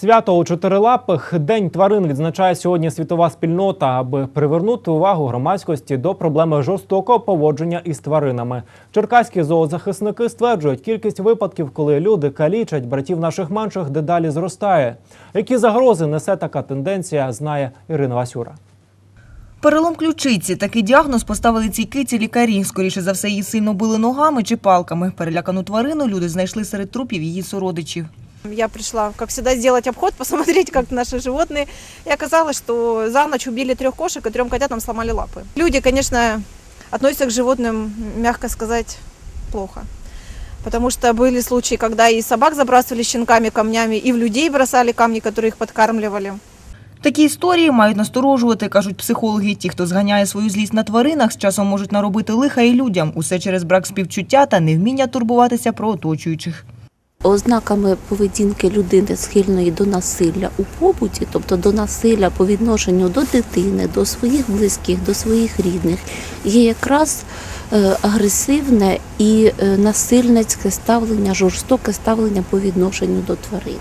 Свято у чотирилапих День тварин відзначає сьогодні світова спільнота, аби привернути увагу громадськості до проблеми жорстокого поводження із тваринами. Черкаські зоозахисники стверджують, кількість випадків, коли люди калічать братів наших менших, дедалі зростає. Які загрози несе така тенденція, знає Ірина Васюра. Перелом ключиці. Такий діагноз поставили цій киці лікарі. Скоріше за все, її сильно били ногами чи палками. Перелякану тварину люди знайшли серед трупів її сородичів. Я пришла, как всегда, сделать обход, посмотреть, как наши животные. И оказалось, что за ночь убили трех кошек и трем котятам сломали лапы. Люди, конечно, относятся к животным, мягко сказать, плохо. Потому что были случаи, когда и собак забрасывали щенками камнями, и в людей бросали камни, которые их подкармливали. Такі історії мають насторожувати, кажуть психологи. Ті, хто зганяє свою злість на тваринах, з часом можуть наробити лиха і людям. Усе через брак співчуття та невміння турбуватися про оточуючих. Ознаками поведінки людини схильної до насилля у побуті, тобто до насилля по відношенню до дитини, до своїх близьких, до своїх рідних, є якраз е, агресивне і е, насильницьке ставлення, жорстоке ставлення по відношенню до тварин.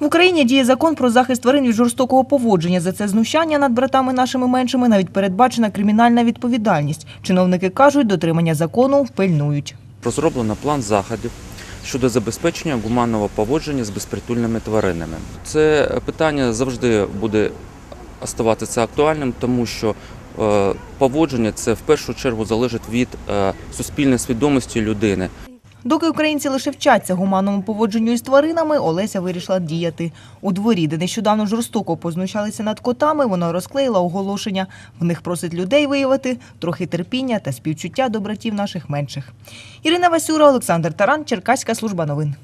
В Україні діє закон про захист тварин від жорстокого поводження. За це знущання над братами нашими меншими навіть передбачена кримінальна відповідальність. Чиновники кажуть, дотримання закону пильнують. Розроблено план заходів щодо забезпечення гуманного поводження з безпритульними тваринами. Це питання завжди буде оставатися актуальним, тому що е, поводження це в першу чергу залежить від е, суспільної свідомості людини. Доки українці лише вчаться гуманному поводженню із тваринами, Олеся вирішила діяти. У дворі, де нещодавно жорстоко познущалися над котами, вона розклеїла оголошення. В них просить людей виявити трохи терпіння та співчуття до братів наших менших. Ірина Васюра, Олександр Таран, Черкаська служба новин.